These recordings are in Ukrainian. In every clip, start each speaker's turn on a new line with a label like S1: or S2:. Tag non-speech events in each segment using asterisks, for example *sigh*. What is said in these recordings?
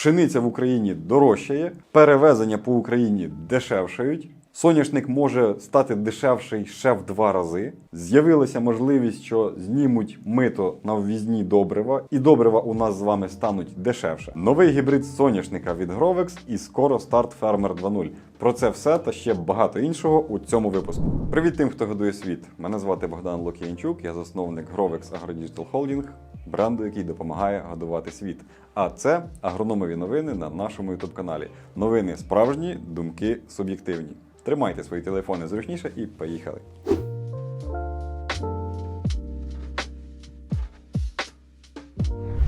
S1: Пшениця в Україні дорожчає, перевезення по Україні дешевшають. Соняшник може стати дешевший ще в два рази. З'явилася можливість, що знімуть мито на ввізні добрива, і добрива у нас з вами стануть дешевше. Новий гібрид соняшника від Grovex і скоро старт Фермер 2.0. Про це все та ще багато іншого у цьому випуску. Привіт тим, хто годує світ. Мене звати Богдан Локіянчук, я засновник Grovex AgroDigital Holding, бренду, який допомагає годувати світ. А це агрономові новини на нашому youtube каналі. Новини справжні, думки суб'єктивні. Тримайте свої телефони зручніше і поїхали.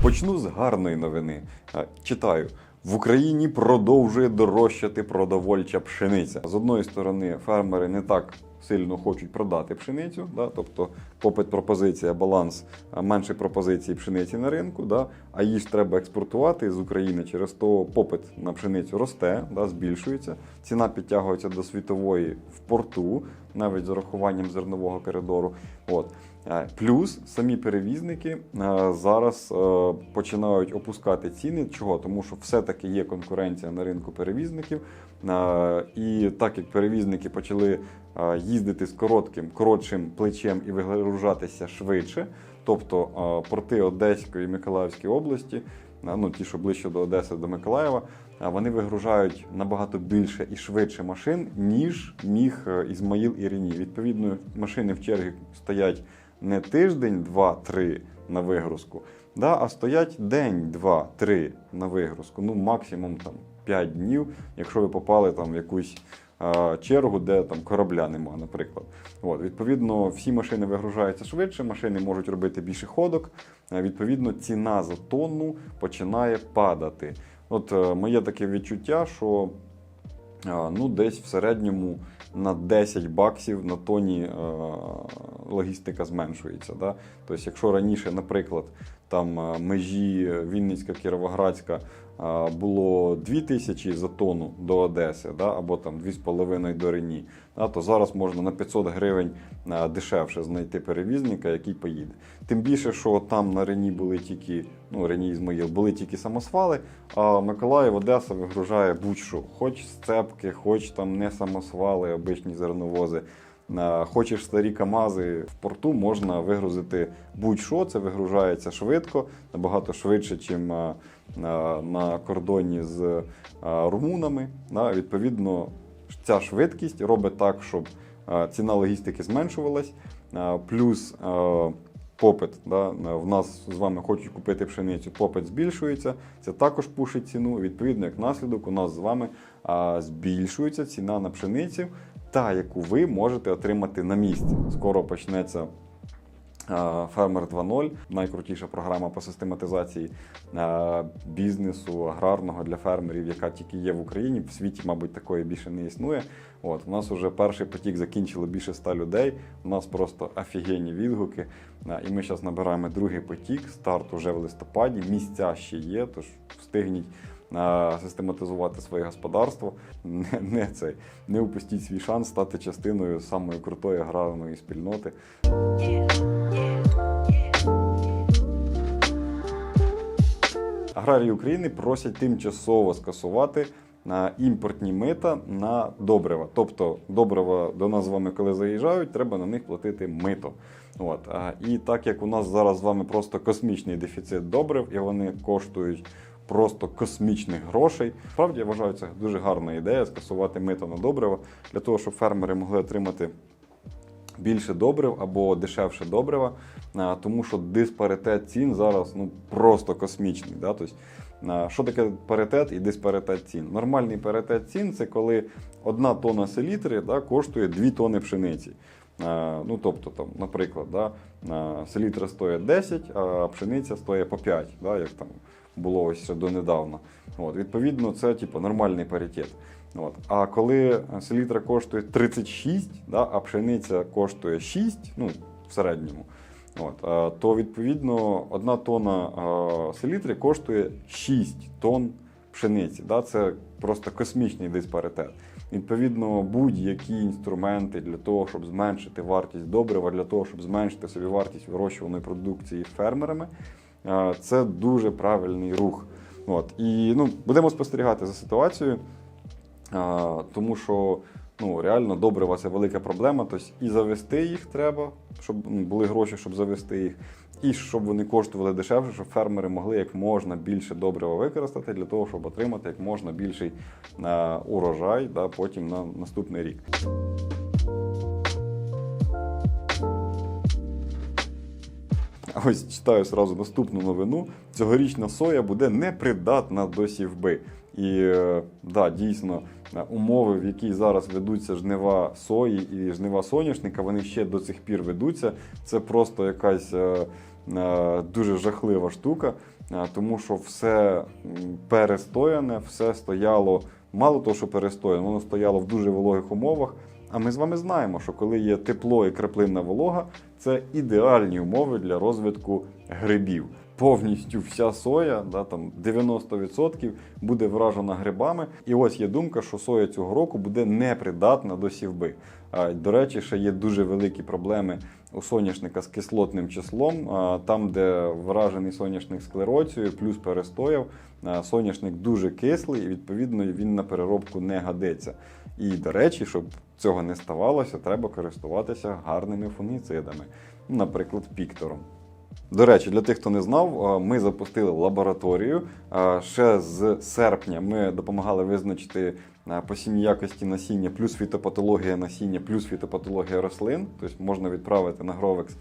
S1: Почну з гарної новини. Е, Читаю. В Україні продовжує дорожчати продовольча пшениця. З одної сторони, фермери не так сильно хочуть продати пшеницю, да? тобто попит, пропозиція, баланс, менше пропозиції пшениці на ринку, да? а її ж треба експортувати з України. Через то попит на пшеницю росте, да? збільшується. Ціна підтягується до світової в порту, навіть з урахуванням зернового коридору. От. Е, Плюс самі перевізники е, зараз е, починають опускати ціни. Чого? Тому що все-таки є конкуренція на ринку перевізників. І так як перевізники почали їздити з коротким, коротшим плечем і вигружатися швидше, тобто порти Одеської і Миколаївської області, ну ті, що ближче до Одеси, до Миколаєва, вони вигружають набагато більше і швидше машин, ніж міг Ізмаїл і Рені. Відповідно, машини в черги стоять не тиждень, два, три на вигрузку, да, а стоять день, два, три на вигрузку. Ну, максимум там 5 днів, якщо ви попали там в якусь чергу, де там корабля нема, наприклад. От, відповідно, всі машини вигружаються швидше, машини можуть робити більше ходок. Відповідно, ціна за тонну починає падати. От е, моє таке відчуття, що ну, десь в середньому на 10 баксів на тоні е, логістика зменшується. Да? Тобто, якщо раніше, наприклад, там е, межі Вінницька, Кіровоградська е, було 2 тисячі за тонну до Одеси, да? або там 2,5 до Рені? То зараз можна на 500 гривень е, дешевше знайти перевізника, який поїде. Тим більше, що там на Рені були тільки, ну Рені Ізмаїл, були тільки самосвали, а Миколаїв, Одеса вигружає будь-що, хоч сцепки, хоч там не самосвали, обичні зерновози. Е, Хочеш старі КАМАЗи в порту, можна вигрузити будь-що, це вигружається швидко, набагато швидше, ніж на кордоні з е, румунами. Відповідно, ця швидкість робить так, щоб е, ціна логістики зменшувалась, е, плюс е, попит. Да, в нас з вами хочуть купити пшеницю, попит збільшується, це також пушить ціну. Відповідно, як наслідок, у нас з вами збільшується ціна на пшеницю, та яку ви можете отримати на місці. Скоро почнеться. Фермер 2.0 найкрутіша програма по систематизації бізнесу аграрного для фермерів, яка тільки є в Україні. В світі, мабуть, такої більше не існує. От у нас вже перший потік закінчило більше ста людей. У нас просто офігенні відгуки. І ми зараз набираємо другий потік. Старт уже в листопаді. Місця ще є, тож встигніть систематизувати своє господарство. Не, не цей не упустіть свій шанс стати частиною самої крутої аграрної спільноти. Аграрії України просять тимчасово скасувати на імпортні мита на добрива. Тобто добрива до нас з вами, коли заїжджають, треба на них платити мито. От. І так як у нас зараз з вами просто космічний дефіцит добрив, і вони коштують просто космічних грошей. Справді я вважаю, це дуже гарна ідея скасувати мито на добрива для того, щоб фермери могли отримати більше добрив або дешевше добрива, тому що диспаритет цін зараз ну просто космічний. Да? Тобто, що таке паритет і диспаритет цін? Нормальний паритет цін це коли одна тонна селітри да, коштує 2 тонни пшениці. Ну, тобто, там, наприклад, да, селітра стоїть 10, а пшениця стоїть по 5, да, як там було ось донедавна. От, відповідно, це типу, нормальний паритет. От. А коли селітра коштує 36, да, а пшениця коштує 6, ну, в середньому, от, е, то відповідно одна тонна е, селітри коштує 6 тонн пшениці. Да? Це просто космічний диспаритет. Відповідно, будь-які інструменти для того, щоб зменшити вартість добрива, для того, щоб зменшити собівартість вирощуваної продукції фермерами, це дуже правильний рух. От. І ну, будемо спостерігати за ситуацією, тому що ну, реально добрива це велика проблема. Тобто і завести їх треба, щоб ну, були гроші, щоб завести їх, і щоб вони коштували дешевше, щоб фермери могли як можна більше добрива використати для того, щоб отримати як можна більший урожай да, потім на наступний рік. *laughs* Ось читаю сразу наступну новину. Цьогорічна соя буде непридатна до сівби. І е, да, дійсно, е, умови, в які зараз ведуться жнива сої і жнива соняшника, вони ще до цих пір ведуться. Це просто якась е, дуже жахлива штука, тому що все перестояне, все стояло. Мало того, що перестояне, воно стояло в дуже вологих умовах. А ми з вами знаємо, що коли є тепло і краплинна волога, це ідеальні умови для розвитку грибів. Повністю вся соя, да, там 90% буде вражена грибами. І ось є думка, що соя цього року буде непридатна до сівби. До речі, ще є дуже великі проблеми у соняшника з кислотним числом. Там, де вражений соняшник склероцією, плюс перестояв, соняшник дуже кислий, і відповідно він на переробку не годиться. І до речі, щоб цього не ставалося, треба користуватися гарними фунгіцидами, ну, наприклад, піктором. До речі, для тих, хто не знав, ми запустили лабораторію. Ще з серпня ми допомагали визначити посівні якості насіння, плюс фітопатологія насіння, плюс фітопатологія рослин. Тобто можна відправити на Гровекс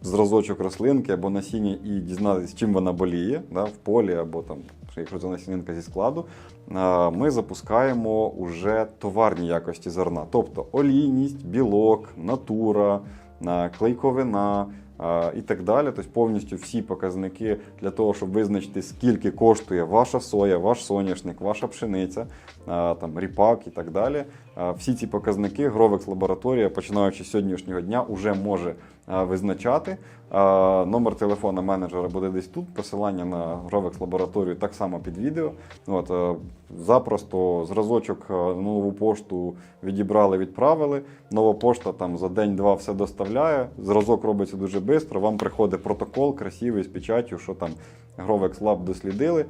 S1: зразочок рослинки або насіння і дізнатися, чим вона боліє да, в полі або там, якщо це насінинка зі складу. Ми запускаємо уже товарні якості зерна, тобто олійність, білок, натура, клейковина і так далі. Тобто повністю всі показники для того, щоб визначити, скільки коштує ваша соя, ваш соняшник, ваша пшениця, там ріпак і так далі. Всі ці показники Гровекс лабораторія, починаючи з сьогоднішнього дня, вже може визначати. Номер телефона менеджера буде десь тут. Посилання на Гровекс лабораторію так само під відео. От, е, запросто зразочок е, нову пошту відібрали, відправили. Нова пошта там за день-два все доставляє. Зразок робиться дуже швидко. Вам приходить протокол красивий з печаттю, що там Grovex Lab дослідили.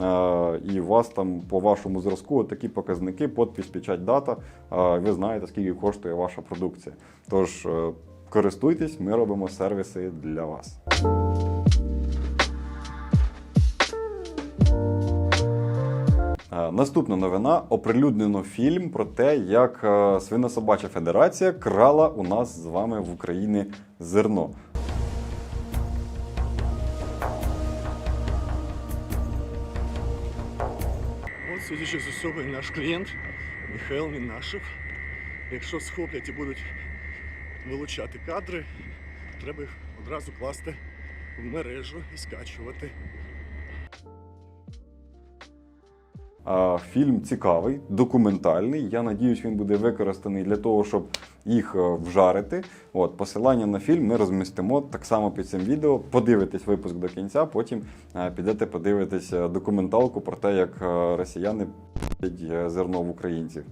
S1: е, І у вас там по вашому зразку такі показники, подпись, печать, дата. е, Ви знаєте, скільки коштує ваша продукція. Тож е, користуйтесь, ми робимо сервіси для вас. Е, Наступна новина оприлюднено фільм про те, як е, свинособача федерація крала у нас з вами в Україні зерно.
S2: От, судячи з і наш клієнт Михайло Мінашев. Якщо схоплять і будуть вилучати кадри, треба їх одразу класти в мережу і скачувати.
S1: Фільм цікавий, документальний. Я надіюсь, він буде використаний для того, щоб їх е, вжарити. От посилання на фільм ми розмістимо так само під цим відео. Подивитесь випуск до кінця, потім е, підете подивитись е, документалку про те, як росіяни зерно в українців.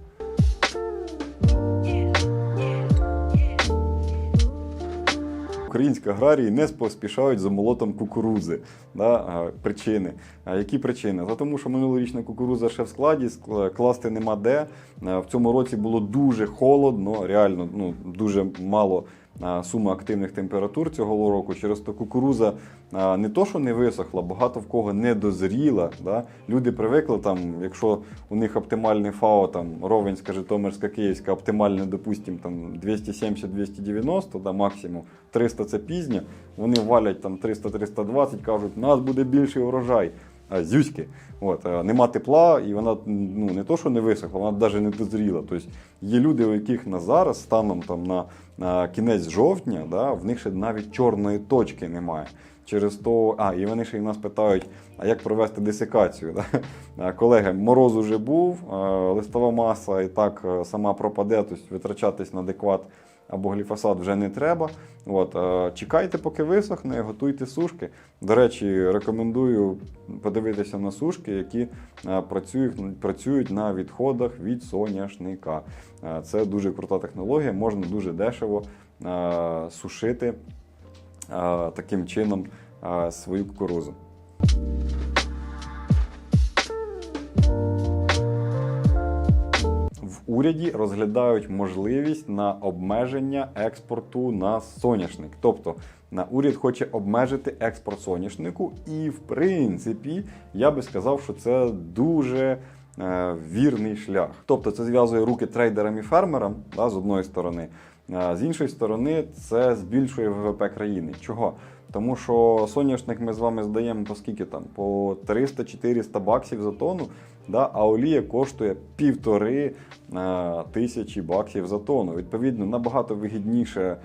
S1: Українські аграрії не поспішають за молотом кукурузи. Да? Причини. Які причини? За тому, що минулорічна кукуруза ще в складі, класти нема де. В цьому році було дуже холодно, реально ну, дуже мало сума активних температур цього року. Через то кукуруза не то, що не висохла, багато в кого не дозріла. Да? Люди привикли, там, якщо у них оптимальний ФАО, там, Ровенська, Житомирська, Київська, оптимальне, допустим, там 270-290, да, максимум 300 це пізня, вони валять там 300-320, кажуть, у нас буде більший урожай. А, Зюськи. От, е, нема тепла, і вона ну, не то, що не висохла, вона навіть не дозріла. Тобто є люди, у яких на зараз, станом там, на, на кінець жовтня, да, в них ще навіть чорної точки немає. Через то, а, і вони ще й нас питають, а як провести десикацію. Да? Колеги, мороз уже був, е, листова маса і так е, сама пропаде, тобто витрачатись на адекват або гліфосат вже не треба. От, е, чекайте, поки висохне, готуйте сушки. До речі, рекомендую подивитися на сушки, які е, працюють, працюють на відходах від соняшника. Е, Це дуже крута технологія, можна дуже дешево сушити таким чином свою кукурузу. Уряді розглядають можливість на обмеження експорту на соняшник. Тобто на уряд хоче обмежити експорт соняшнику, і в принципі я би сказав, що це дуже е, вірний шлях. Тобто це зв'язує руки трейдерам і фермерам да, з одної сторони. А з іншої сторони, це збільшує ВВП країни. Чого? Тому що соняшник ми з вами здаємо по скільки там? По 300-400 баксів за тонну, да? а олія коштує півтори е, тисячі баксів за тонну. Відповідно, набагато вигідніше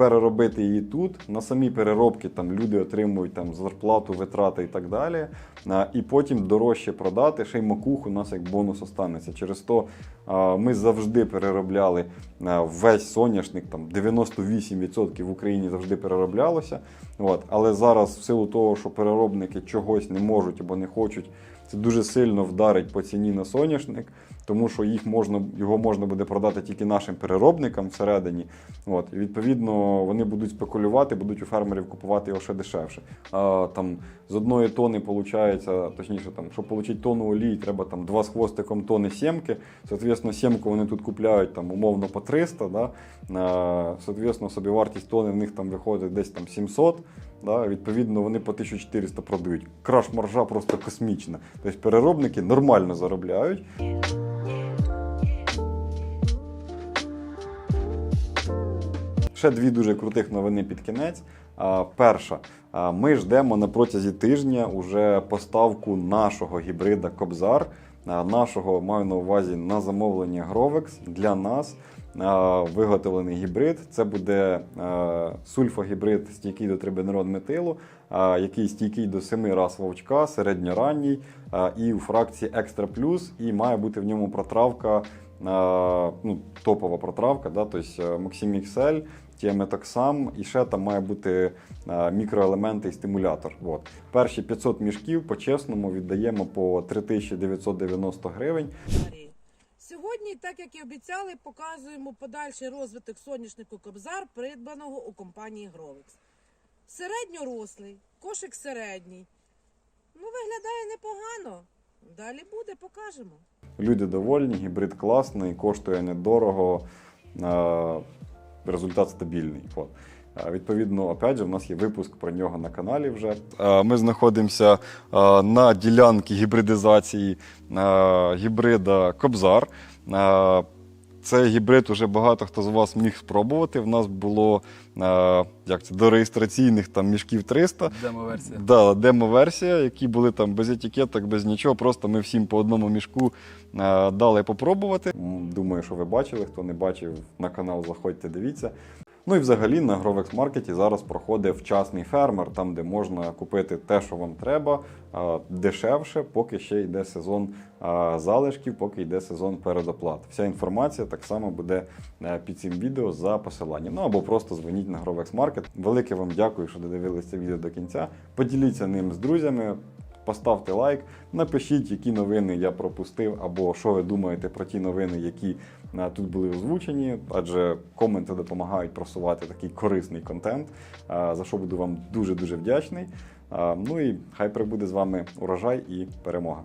S1: переробити її тут. На самі переробки там люди отримують там зарплату, витрати і так далі. І потім дорожче продати. Ще й макух у нас як бонус останеться. Через то ми завжди переробляли весь соняшник, там 98% в Україні завжди перероблялося. От. Але зараз, в силу того, що переробники чогось не можуть або не хочуть, це дуже сильно вдарить по ціні на соняшник, тому що їх можна, його можна буде продати тільки нашим переробникам всередині. От. І відповідно вони будуть спекулювати, будуть у фермерів купувати його ще дешевше. А, там, з одної тони виходить, точніше, там, щоб отримати тонну олії, треба там, два з хвостиком тони сімки. Соответственно, сімку вони тут купляють там, умовно по 300. Да? А, соответственно, собівартість тони в них там виходить десь там 700. Да? Відповідно, вони по 1400 продають. Краш маржа просто космічна. Тобто переробники нормально заробляють. Ще дві дуже крутих новини під кінець. Перша, ми ждемо на протязі тижня уже поставку нашого гібрида Кобзар. Нашого маю на увазі на замовлення Grovex для нас. Виготовлений гібрид. Це буде сульфогібрид стійкий до трибенерон метилу, який стійкий до 7 раз вовчка, середньоранній і у фракції Екстра Плюс. І має бути в ньому протравка ну, топова протравка, да, тобто Максим XL, Тіаметоксам, і ще там має бути е, мікроелементи і стимулятор. От. Перші 500 мішків по-чесному віддаємо по 3990 гривень.
S3: Сьогодні, так як і обіцяли, показуємо подальший розвиток соняшнику Кобзар, придбаного у компанії Гровекс. Середньорослий, кошик середній. Ну, виглядає непогано. Далі буде, покажемо.
S1: Люди довольні, гібрид класний, коштує недорого, результат стабільний. От. Відповідно, опять же, в нас є випуск про нього на каналі вже. Ми знаходимося на ділянці гібридизації гібрида Кобзар. Цей гібрид уже багато хто з вас міг спробувати. В нас було е, як це, до реєстраційних там мішків 300.
S4: Демо-версія.
S1: Да, демо-версія, які були там без етикеток, без нічого. Просто ми всім по одному мішку е, дали попробувати. Думаю, що ви бачили. Хто не бачив на канал, заходьте, дивіться. Ну і взагалі на Grovex Market зараз проходить вчасний фермер, там де можна купити те, що вам треба, дешевше, поки ще йде сезон залишків, поки йде сезон передоплат. Вся інформація так само буде е, під цим відео за посиланням. Ну або просто дзвоніть на Grovex Market. Велике вам дякую, що додивилися це відео до кінця. Поділіться ним з друзями. Поставте лайк, напишіть, які новини я пропустив, або що ви думаєте про ті новини, які е, тут були озвучені, адже коменти допомагають просувати такий корисний контент, е, за що буду вам дуже дуже вдячний. Е, Ну і хай прибуде з вами урожай і перемога.